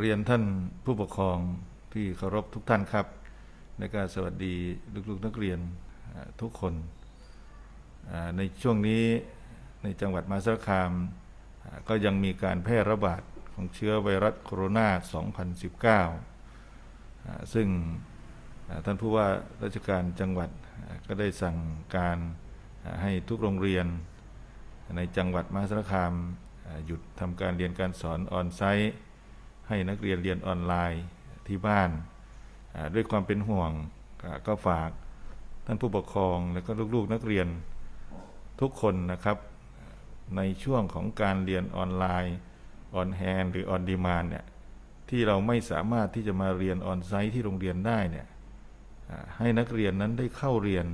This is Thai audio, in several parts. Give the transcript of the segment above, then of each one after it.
เรียนท่านผู้ปกครองที่เคารพทุกท่านครับ และก็สวัสดีลูกๆนักเรียนทุกคนในช่วงนี้ในจังหวัดมาสารคาม ก็ยังมีการแพร่ระบาดของเชื้อไวรัสโคโรนา 2019อ่าซึ่งท่านผู้ว่าราชการจังหวัดก็ได้สั่งการให้ทุกโรงเรียน ในจังหวัดมหาสารคามหยุดทำการเรียนการสอนออนไซต์ ให้นักเรียนเรียนออนไลน์ที่บ้าน ด้วยความเป็นห่วงก็ฝากท่านผู้ปกครองและก็ลูกๆนักเรียนทุกคนนะครับ ในช่วงของการเรียนออนไลน์ออนแฮนหรือออนดีมานเนี่ยที่เราไม่สามารถที่จะมาเรียนออนไซต์ที่โรงเรียนได้เนี่ยให้นักเรียนนั้นได้เข้าเรียน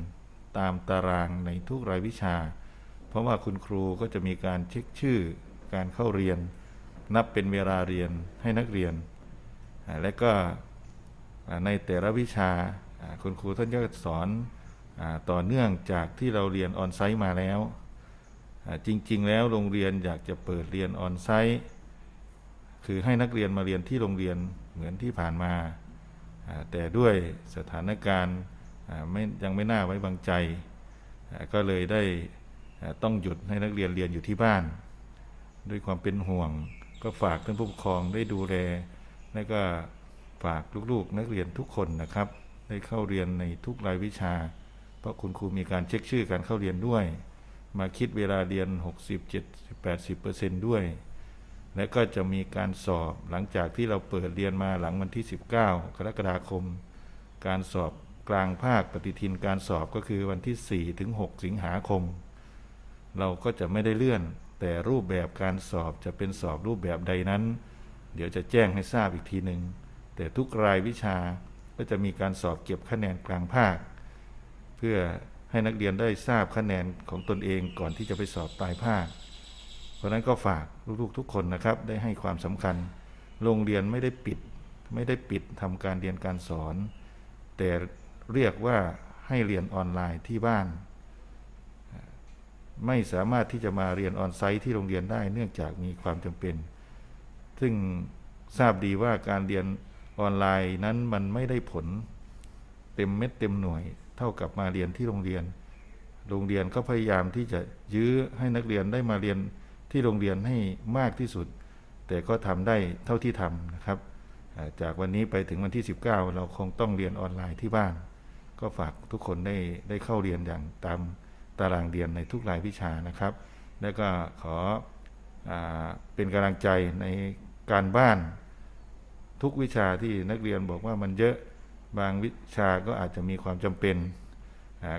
ตามตารางในทุกรายวิชา เพราะว่าคุณครูก็จะมีการเช็คชื่อการเข้าเรียน นับเป็นเวลาเรียนให้นักเรียน และก็ในแต่ละวิชาคุณครูท่านก็สอนอต่อเนื่องจากที่เราเรียนออนไซต์มาแล้ว จริง ๆ แล้วโรงเรียนอยากจะเปิดเรียนออนไซต์คือให้นักเรียนมาเรียนที่โรงเรียนเหมือนที่ผ่านมา แต่ด้วยสถานการณ์ไม่ยังไม่น่าไว้วางใจ ก็เลยได้ต้องหยุดให้นักเรียนเรียนอยู่ที่บ้าน ด้วยความเป็นห่วง ก็ฝากท่านผู้ปกครองได้ดูแล และก็ฝากลูกๆ นักเรียนทุกคนนะครับ ได้เข้าเรียนในทุกรายวิชา เพราะคุณครูมีการเช็คชื่อการเข้าเรียนด้วย มาคิดเวลาเรียน 60 70 80เปอร์เซนต์ด้วย และก็จะมีการสอบหลังจากที่เราเปิดเรียนมาหลังวันที่ 19 กรกฎาคม การสอบกลางภาคปฏิทินการสอบก็คือวันที่ 4 ถึง 6 สิงหาคม เราก็จะไม่ได้เลื่อน แต่รูปแบบการสอบจะเป็นสอบรูปแบบใดนั้น เดี๋ยวจะแจ้งให้ทราบอีกทีหนึ่งแต่ทุกรายวิชาก็จะมีการสอบเก็บคะแนนกลางภาค เพื่อให้นักเรียนได้ทราบคะแนนของตนเองก่อนที่จะไปสอบปลายภาค เพราะฉะนั้นก็ฝากลูกๆทุกคนนะครับ ได้ให้ความสำคัญ โรงเรียนไม่ได้ปิด ไม่ได้ปิดทำการเรียนการสอน แต่เรียกว่าให้เรียนออนไลน์ที่บ้าน ไม่สามารถที่จะมาเรียนออนไซต์ที่โรงเรียนได้เนื่องจากมีความจำเป็น ซึ่งทราบดีว่าการเรียนออนไลน์นั้นมันไม่ได้ผลเต็มเม็ดเต็มหน่วย เท่ากับมาเรียนที่โรงเรียน โรงเรียนก็พยายามที่จะยื้อให้นักเรียนได้มาเรียนที่โรงเรียนให้มากที่สุด แต่ก็ทำได้เท่าที่ทำนะครับ จากวันนี้ไปถึงวันที่ 19 เราคงต้องเรียนออนไลน์ที่บ้าน ก็ฝากทุกคนได้ได้เข้าเรียนอย่างตาม ตารางเรียนในทุกรายวิชานะครับ และก็ขออเป็นกำลังใจในการบ้านทุกวิชาที่นักเรียนบอกว่ามันเยอะบางวิชาก็อาจจะมีความจำเป็น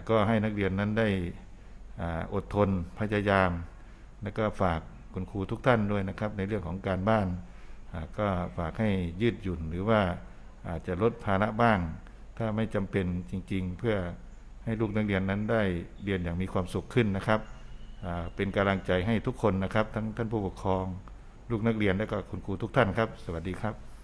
ก็ให้นักเรียนนั้นได้ออดทนพยายาม และก็ฝากคุณครูทุกท่านด้วยนะครับ ในเรื่องของการบ้าน ก็ฝากให้ยืดหยุ่นหรือว่าอาจจะลดภาระบ้าง ถ้าไม่จำเป็นจริง ๆ เพื่อ ให้ลูกนักเรียนนั้นได้เรียนอย่างมีความสุขขึ้นนะครับเป็นกำลังใจให้ทุกคนนะครับ ทั้งท่านผู้ปกครอง ลูกนักเรียนและก็คุณครูทุกท่านครับ สวัสดีครับ